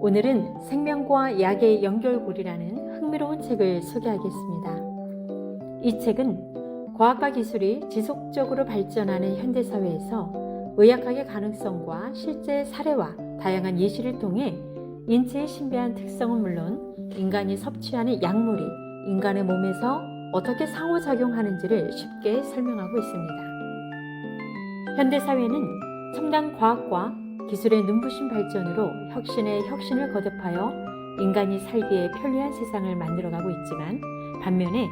오늘은 생명과 약의 연결고리라는 흥미로운 책을 소개하겠습니다. 이 책은 과학과 기술이 지속적으로 발전하는 현대사회에서 의학학의 가능성과 실제 사례와 다양한 예시를 통해 인체의 신비한 특성은 물론 인간이 섭취하는 약물이 인간의 몸에서 어떻게 상호작용하는지를 쉽게 설명하고 있습니다. 현대사회는 첨단 과학과 기술의 눈부신 발전으로 혁신에 혁신을 거듭하여 인간이 살기에 편리한 세상을 만들어가고 있지만 반면에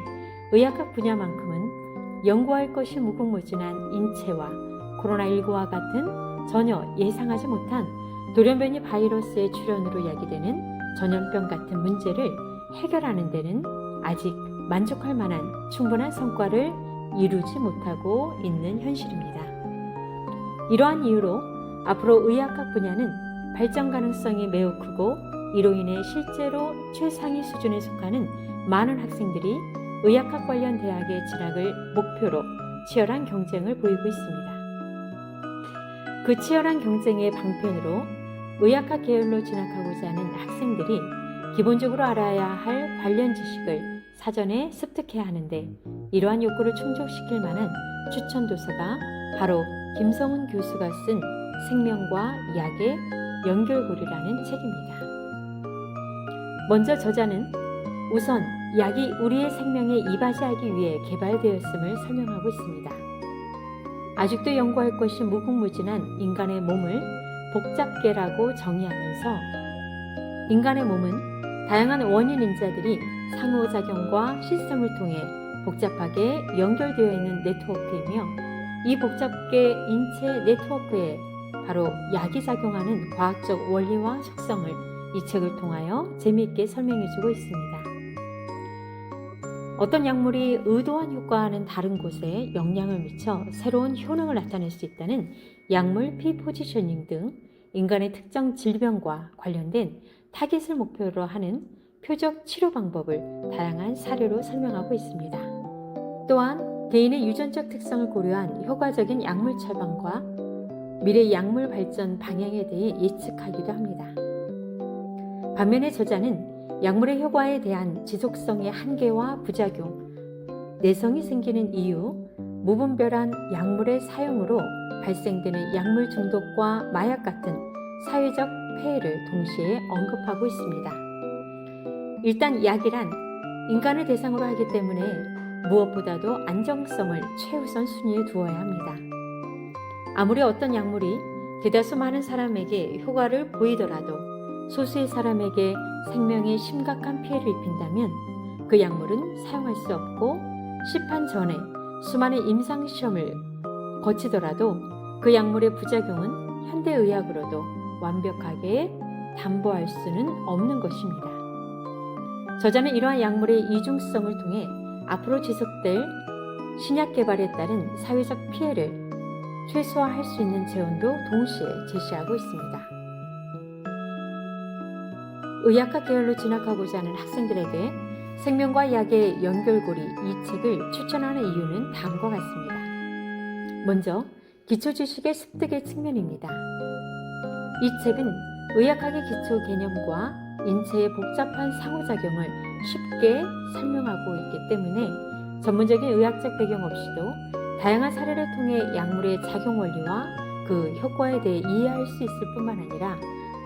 의학학 분야만큼은 연구할 것이 무궁무진한 인체와 코로나19와 같은 전혀 예상하지 못한 돌연변이 바이러스의 출현으로 야기되는 전염병 같은 문제를 해결하는 데는 아직 만족할 만한 충분한 성과를 이루지 못하고 있는 현실입니다. 이러한 이유로 앞으로 의학학 분야는 발전 가능성이 매우 크고 이로 인해 실제로 최상위 수준에 속하는 많은 학생들이 의학학 관련 대학에 진학을 목표로 치열한 경쟁을 보이고 있습니다. 그 치열한 경쟁의 방편으로 의학학 계열로 진학하고자 하는 학생들이 기본적으로 알아야 할 관련 지식을 사전에 습득해야 하는데 이러한 욕구를 충족시킬 만한 추천 도서가 바로 김성훈 교수가 쓴 생명과 약의 연결고리라는 책입니다. 먼저 저자는 우선 약이 우리의 생명에 이바지하기 위해 개발되었음을 설명하고 있습니다. 아직도 연구할 것이 무궁무진한 인간의 몸을 복잡계라고 정의하면서 인간의 몸은 다양한 원인 인자들이 상호작용과 시스템을 통해 복잡하게 연결되어 있는 네트워크이며 이 복잡계 인체 네트워크에 바로 약이 작용하는 과학적 원리와 속성을 이 책을 통하여 재미있게 설명해주고 있습니다. 어떤 약물이 의도한 효과와는 다른 곳에 영향을 미쳐 새로운 효능을 나타낼 수 있다는 약물 피포지셔닝 등 인간의 특정 질병과 관련된 타깃을 목표로 하는 표적 치료 방법을 다양한 사례로 설명하고 있습니다. 또한 개인의 유전적 특성을 고려한 효과적인 약물 처방과 미래 약물 발전 방향에 대해 예측하기도 합니다. 반면에 저자는 약물의 효과에 대한 지속성의 한계와 부작용, 내성이 생기는 이유, 무분별한 약물의 사용으로 발생되는 약물 중독과 마약 같은 사회적 폐해를 동시에 언급하고 있습니다. 일단 약이란 인간을 대상으로 하기 때문에 무엇보다도 안정성을 최우선 순위에 두어야 합니다. 아무리 어떤 약물이 대다수 많은 사람에게 효과를 보이더라도 소수의 사람에게 생명에 심각한 피해를 입힌다면 그 약물은 사용할 수 없고 시판 전에 수많은 임상시험을 거치더라도 그 약물의 부작용은 현대의학으로도 완벽하게 담보할 수는 없는 것입니다. 저자는 이러한 약물의 이중성을 통해 앞으로 지속될 신약 개발에 따른 사회적 피해를 최소화할 수 있는 재원도 동시에 제시하고 있습니다. 의학학 계열로 진학하고자 하는 학생들에게 생명과 약의 연결고리 이 책을 추천하는 이유는 다음과 같습니다. 먼저 기초 지식의 습득의 측면입니다. 이 책은 의학학의 기초 개념과 인체의 복잡한 상호작용을 쉽게 설명하고 있기 때문에 전문적인 의학적 배경 없이도 다양한 사례를 통해 약물의 작용 원리와 그 효과에 대해 이해할 수 있을 뿐만 아니라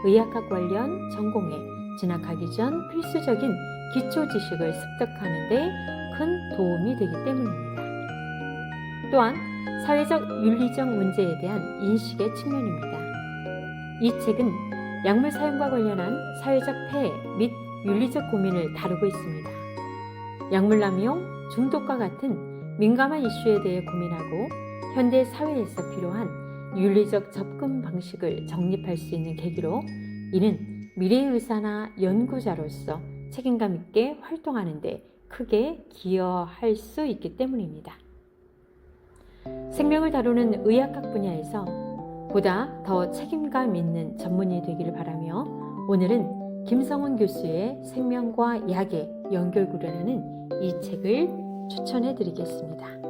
의학학 관련 전공에 진학하기 전 필수적인 기초 지식을 습득하는 데 큰 도움이 되기 때문입니다. 또한 사회적 윤리적 문제에 대한 인식의 측면입니다. 이 책은 약물 사용과 관련한 사회적 폐해 및 윤리적 고민을 다루고 있습니다. 약물 남용, 중독과 같은 민감한 이슈에 대해 고민하고 현대 사회에서 필요한 윤리적 접근 방식을 정립할 수 있는 계기로 이는 미래의 의사나 연구자로서 책임감 있게 활동하는데 크게 기여할 수 있기 때문입니다. 생명을 다루는 의학학 분야에서 보다 더 책임감 있는 전문의 되기를 바라며 오늘은 김성훈 교수의 생명과 약의 연결고리라는 이 책을 추천해 드리겠습니다.